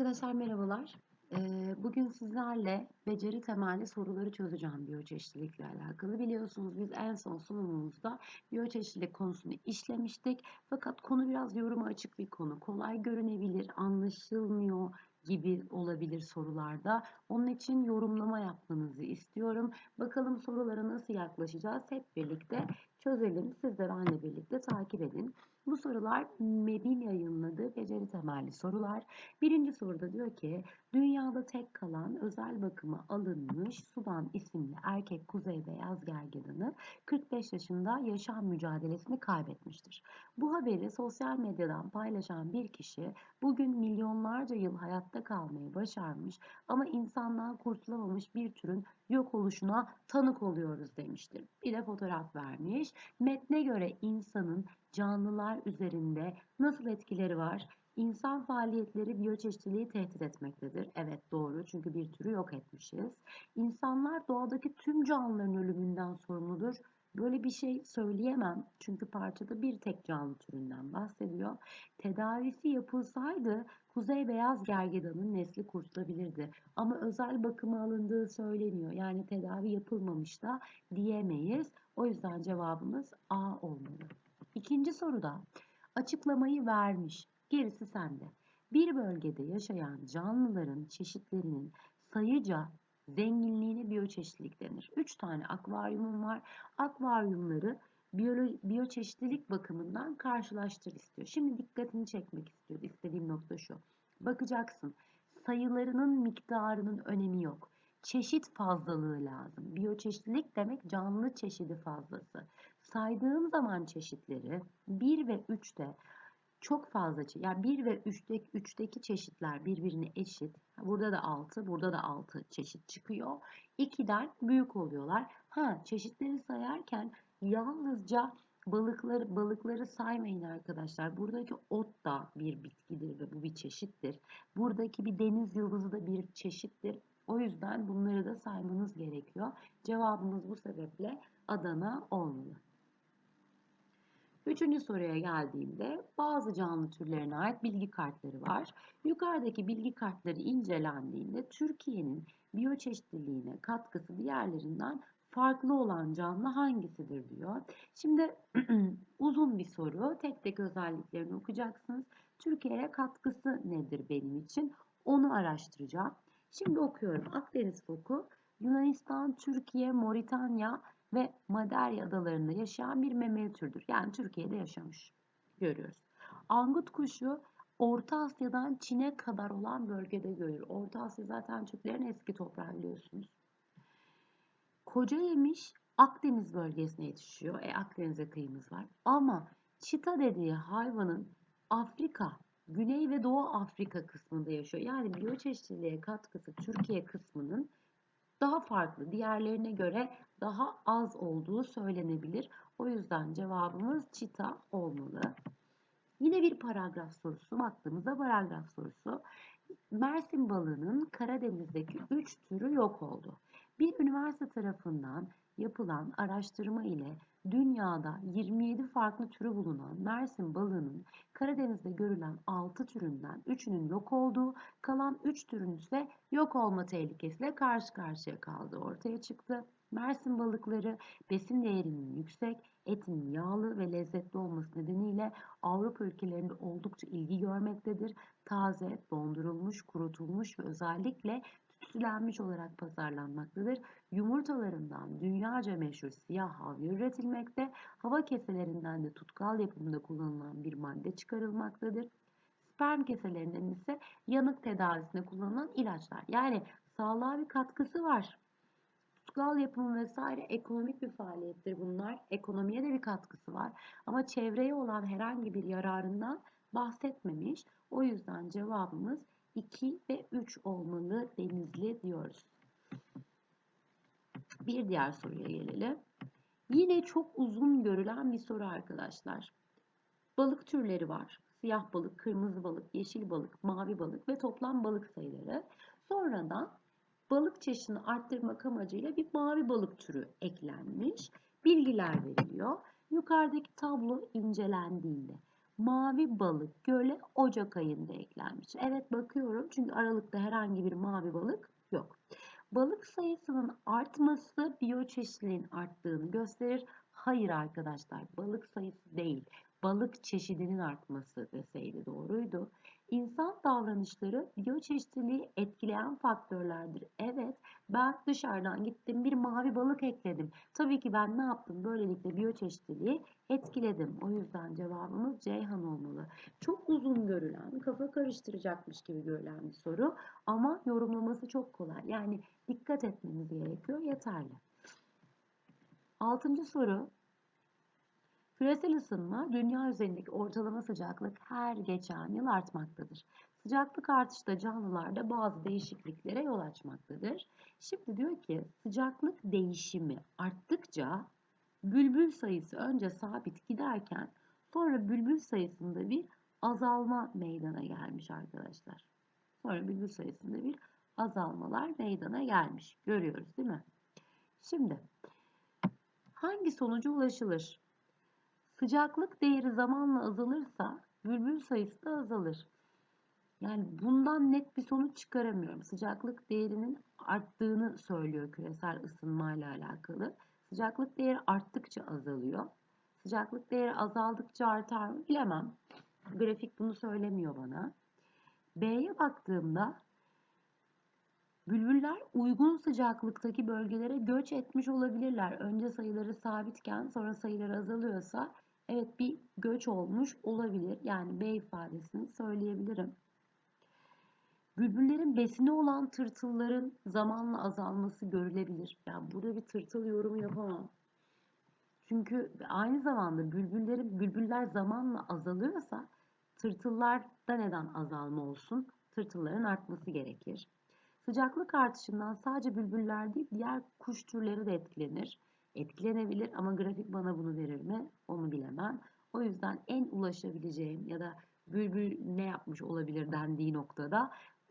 Arkadaşlar merhabalar. Ee, Bugün sizlerle beceri temelli soruları çözeceğim biyoçeşitlilikle alakalı. Biliyorsunuz biz en son sunumumuzda biyoçeşitlilik konusunu işlemiştik. Fakat konu biraz yoruma açık bir konu. Kolay görünebilir, anlaşılmıyor gibi olabilir sorularda. Onun için yorumlama yapmanızı istiyorum. Bakalım sorulara nasıl yaklaşacağız hep birlikte çözelim. Siz de benimle birlikte takip edin. Bu sorular MEB'in yayınladığı beceri temelli sorular. Birinci soruda diyor ki dünyada tek kalan özel bakıma alınmış Sudan isimli erkek kuzey beyaz gergedanı 45 yaşında yaşam mücadelesini kaybetmiştir. Bu haberi sosyal medyadan paylaşan bir kişi bugün milyonlarca yıl hayatta kalmayı başarmış ama insandan kurtulamamış bir türün yok oluşuna tanık oluyoruz demiştir. Bir de fotoğraf vermiş. Metne göre insanın canlılar üzerinde nasıl etkileri var? İnsan faaliyetleri biyoçeşitliliği tehdit etmektedir. Evet doğru çünkü bir türü yok etmişiz. İnsanlar doğadaki tüm canlıların ölümünden sorumludur. Böyle bir şey söyleyemem çünkü parçada bir tek canlı türünden bahsediyor. Tedavisi yapılsaydı kuzey beyaz gergedanın nesli kurtulabilirdi. Ama özel bakıma alındığı söyleniyor. Yani tedavi yapılmamış da diyemeyiz. O yüzden cevabımız A olmalı. İkinci soruda açıklamayı vermiş. Gerisi sende. Bir bölgede yaşayan canlıların çeşitlerinin sayıca zenginliğine biyoçeşitlilik denir. Üç tane akvaryumum var. Akvaryumları biyolo- biyoçeşitlilik bakımından karşılaştır istiyor. Şimdi dikkatini çekmek istiyor. İstediğim nokta şu. Bakacaksın. Sayılarının miktarının önemi yok. Çeşit fazlalığı lazım. Biyoçeşitlilik demek canlı çeşidi fazlası. Saydığım zaman çeşitleri 1 ve 3'te çok fazla yani 1 ve 3'teki 3'teki çeşitler birbirine eşit. Burada da 6, burada da 6 çeşit çıkıyor. 2'den büyük oluyorlar. Ha çeşitleri sayarken yalnızca balıkları balıkları saymayın arkadaşlar. Buradaki ot da bir bitkidir ve bu bir çeşittir. Buradaki bir deniz yıldızı da bir çeşittir. O yüzden bunları da saymanız gerekiyor. Cevabımız bu sebeple Adana olmalı. Üçüncü soruya geldiğimde bazı canlı türlerine ait bilgi kartları var. Yukarıdaki bilgi kartları incelendiğinde Türkiye'nin biyoçeşitliliğine katkısı diğerlerinden farklı olan canlı hangisidir diyor. Şimdi uzun bir soru. Tek tek özelliklerini okuyacaksınız. Türkiye'ye katkısı nedir benim için? Onu araştıracağım. Şimdi okuyorum. Akdeniz foku Yunanistan, Türkiye, Moritanya ve Maderya adalarında yaşayan bir memeli türdür. Yani Türkiye'de yaşamış. Görüyoruz. Angut kuşu Orta Asya'dan Çin'e kadar olan bölgede görülür. Orta Asya zaten Türklerin eski toprağı biliyorsunuz. Koca yemiş Akdeniz bölgesine yetişiyor. E Akdeniz'e kıyımız var. Ama çita dediği hayvanın Afrika, Güney ve Doğu Afrika kısmında yaşıyor. Yani biyoçeşitliliğe katkısı Türkiye kısmının daha farklı, diğerlerine göre daha az olduğu söylenebilir. O yüzden cevabımız çita olmalı. Yine bir paragraf sorusu, baktığımızda paragraf sorusu. Mersin balığının Karadeniz'deki 3 türü yok oldu. Bir üniversite tarafından yapılan araştırma ile dünyada 27 farklı türü bulunan Mersin balığının Karadeniz'de görülen 6 türünden 3'ünün yok olduğu, kalan 3 türün ise yok olma tehlikesiyle karşı karşıya kaldığı ortaya çıktı. Mersin balıkları besin değerinin yüksek, etinin yağlı ve lezzetli olması nedeniyle Avrupa ülkelerinde oldukça ilgi görmektedir. Taze, dondurulmuş, kurutulmuş ve özellikle tütsülenmiş olarak pazarlanmaktadır. Yumurtalarından dünyaca meşhur siyah havya üretilmekte, hava keselerinden de tutkal yapımında kullanılan bir madde çıkarılmaktadır. Sperm keselerinden ise yanık tedavisinde kullanılan ilaçlar. Yani sağlığa bir katkısı var. Tutkal yapımı vesaire ekonomik bir faaliyettir bunlar. Ekonomiye de bir katkısı var. Ama çevreye olan herhangi bir yararından bahsetmemiş. O yüzden cevabımız 2 ve 3 olmalı denizli diyoruz. Bir diğer soruya gelelim. Yine çok uzun görülen bir soru arkadaşlar. Balık türleri var. Siyah balık, kırmızı balık, yeşil balık, mavi balık ve toplam balık sayıları. Sonradan balık çeşidini arttırmak amacıyla bir mavi balık türü eklenmiş. Bilgiler veriliyor. Yukarıdaki tablo incelendiğinde Mavi balık göle Ocak ayında eklenmiş. Evet bakıyorum çünkü Aralık'ta herhangi bir mavi balık yok. Balık sayısının artması biyoçeşitliliğin arttığını gösterir. Hayır arkadaşlar balık sayısı değil balık çeşidinin artması deseydi doğruydu. İnsan davranışları biyoçeşitliliği etkileyen faktörlerdir. Evet ben dışarıdan gittim bir mavi balık ekledim. Tabii ki ben ne yaptım? Böylelikle biyoçeşitliliği etkiledim. O yüzden cevabımız Ceyhan olmalı. Çok uzun görülen, kafa karıştıracakmış gibi görülen bir soru ama yorumlaması çok kolay. Yani dikkat etmeniz gerekiyor yeterli. Altıncı soru Küresel ısınma, dünya üzerindeki ortalama sıcaklık her geçen yıl artmaktadır. Sıcaklık artışı da canlılarda bazı değişikliklere yol açmaktadır. Şimdi diyor ki sıcaklık değişimi arttıkça bülbül sayısı önce sabit giderken sonra bülbül sayısında bir azalma meydana gelmiş arkadaşlar. Sonra bülbül sayısında bir azalmalar meydana gelmiş. Görüyoruz değil mi? Şimdi hangi sonuca ulaşılır? Sıcaklık değeri zamanla azalırsa bülbül sayısı da azalır. Yani bundan net bir sonuç çıkaramıyorum. Sıcaklık değerinin arttığını söylüyor küresel ısınma ile alakalı. Sıcaklık değeri arttıkça azalıyor. Sıcaklık değeri azaldıkça artar mı bilemem. Grafik bunu söylemiyor bana. B'ye baktığımda bülbüller uygun sıcaklıktaki bölgelere göç etmiş olabilirler. Önce sayıları sabitken sonra sayıları azalıyorsa Evet bir göç olmuş olabilir. Yani B ifadesini söyleyebilirim. Bülbüllerin besini olan tırtılların zamanla azalması görülebilir. Yani burada bir tırtıl yorumu yapamam. Çünkü aynı zamanda bülbüllerin bülbüller zamanla azalıyorsa tırtıllarda neden azalma olsun? Tırtılların artması gerekir. Sıcaklık artışından sadece bülbüller değil diğer kuş türleri de etkilenir etkilenebilir ama grafik bana bunu verir mi onu bilemem. O yüzden en ulaşabileceğim ya da bülbül ne yapmış olabilir dendiği noktada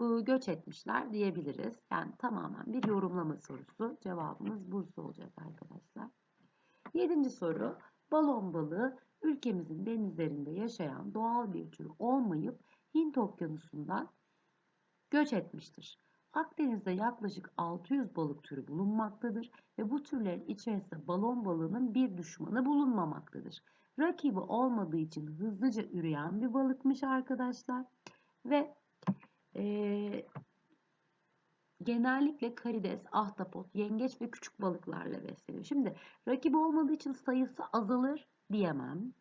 ıı, göç etmişler diyebiliriz. Yani tamamen bir yorumlama sorusu. Cevabımız Bursa olacak arkadaşlar. Yedinci soru. Balon balığı ülkemizin denizlerinde yaşayan doğal bir tür olmayıp Hint okyanusundan göç etmiştir. Akdeniz'de yaklaşık 600 balık türü bulunmaktadır ve bu türlerin içerisinde balon balığının bir düşmanı bulunmamaktadır. Rakibi olmadığı için hızlıca üreyen bir balıkmış arkadaşlar. Ve e, genellikle karides, ahtapot, yengeç ve küçük balıklarla besleniyor. Şimdi rakibi olmadığı için sayısı azalır diyemem.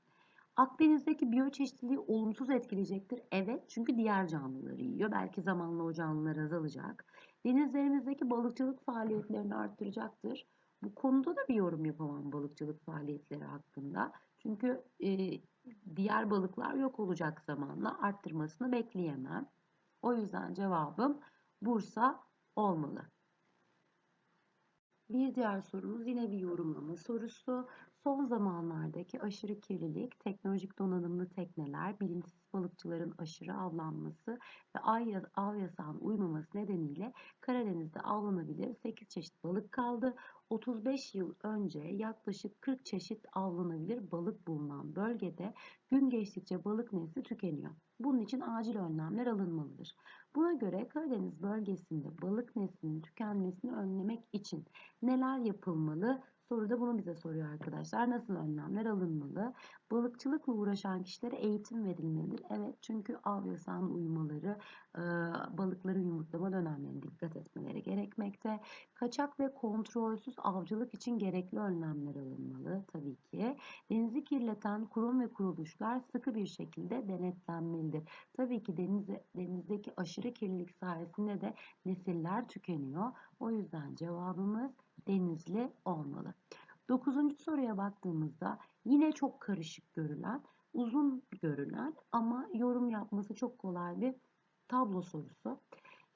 Akdeniz'deki biyoçeşitliliği olumsuz etkileyecektir. Evet çünkü diğer canlıları yiyor. Belki zamanla o canlılar azalacak. Denizlerimizdeki balıkçılık faaliyetlerini arttıracaktır. Bu konuda da bir yorum yapamam balıkçılık faaliyetleri hakkında. Çünkü e, diğer balıklar yok olacak zamanla arttırmasını bekleyemem. O yüzden cevabım Bursa olmalı. Bir diğer sorumuz yine bir yorumlama sorusu. Son zamanlardaki aşırı kirlilik, teknolojik donanımlı tekneler, bilinçsiz balıkçıların aşırı avlanması ve av yasağına uymaması nedeniyle Karadeniz'de avlanabilir 8 çeşit balık kaldı. 35 yıl önce yaklaşık 40 çeşit avlanabilir balık bulunan bölgede gün geçtikçe balık nesli tükeniyor. Bunun için acil önlemler alınmalıdır. Buna göre Karadeniz bölgesinde balık neslinin tükenmesini önlemek için neler yapılmalı? Soruda bunu bize soruyor arkadaşlar. Nasıl önlemler alınmalı? Balıkçılıkla uğraşan kişilere eğitim verilmelidir. Evet çünkü av yasağına uymaları, e, balıkları yumurtlama dönemlerine dikkat etmeleri gerekmekte. Kaçak ve kontrolsüz avcılık için gerekli önlemler alınmalı tabii ki. Denizi kirleten kurum ve kuruluşlar sıkı bir şekilde denetlenmelidir. Tabii ki denize, denizdeki aşırı kirlilik sayesinde de nesiller tükeniyor. O yüzden cevabımız denizli olmalı. Dokuzuncu soruya baktığımızda yine çok karışık görülen, uzun görülen ama yorum yapması çok kolay bir tablo sorusu.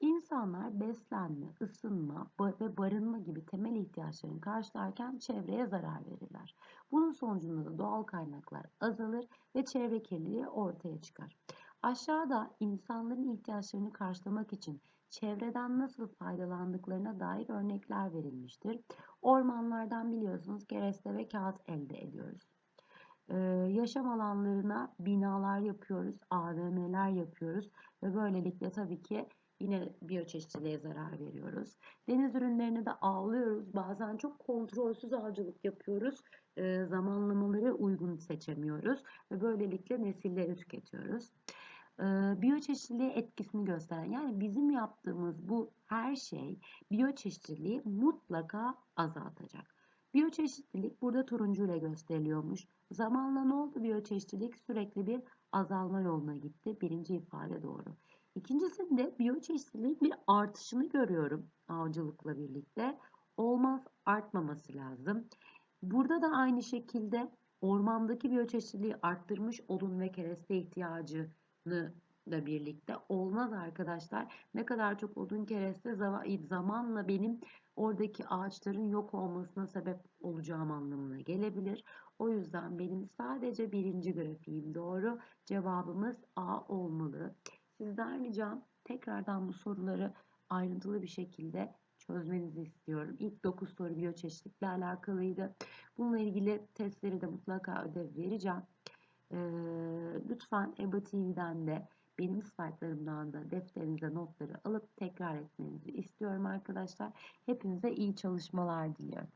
İnsanlar beslenme, ısınma ve barınma gibi temel ihtiyaçlarını karşılarken çevreye zarar verirler. Bunun sonucunda da doğal kaynaklar azalır ve çevre kirliliği ortaya çıkar. Aşağıda insanların ihtiyaçlarını karşılamak için çevreden nasıl faydalandıklarına dair örnekler verilmiştir. Ormanlardan biliyorsunuz kereste ve kağıt elde ediyoruz. Ee, yaşam alanlarına binalar yapıyoruz, AVM'ler yapıyoruz ve böylelikle tabii ki yine biyoçeşitliliğe zarar veriyoruz. Deniz ürünlerini de avlıyoruz. Bazen çok kontrolsüz avcılık yapıyoruz. Ee, zamanlamaları uygun seçemiyoruz ve böylelikle nesilleri tüketiyoruz. Ee, biyoçeşitliliğe etkisini gösteren yani bizim yaptığımız bu her şey biyoçeşitliliği mutlaka azaltacak. Biyoçeşitlilik burada turuncu ile gösteriliyormuş. Zamanla ne oldu? Biyoçeşitlilik sürekli bir azalma yoluna gitti. Birinci ifade doğru. İkincisinde biyoçeşitliliğin bir artışını görüyorum avcılıkla birlikte. Olmaz artmaması lazım. Burada da aynı şekilde ormandaki biyoçeşitliliği arttırmış odun ve kereste ihtiyacını da birlikte olmaz arkadaşlar. Ne kadar çok odun kereste zamanla benim oradaki ağaçların yok olmasına sebep olacağım anlamına gelebilir. O yüzden benim sadece birinci grafiğim doğru. Cevabımız A olmalı. Sizden ricam tekrardan bu soruları ayrıntılı bir şekilde çözmenizi istiyorum. İlk 9 soru biyoçeşitlikle alakalıydı. Bununla ilgili testleri de mutlaka ödev vereceğim. Ee, lütfen EBA TV'den de benim slaytlarımdan da defterinize notları alıp tekrar etmenizi istiyorum arkadaşlar. Hepinize iyi çalışmalar diliyorum.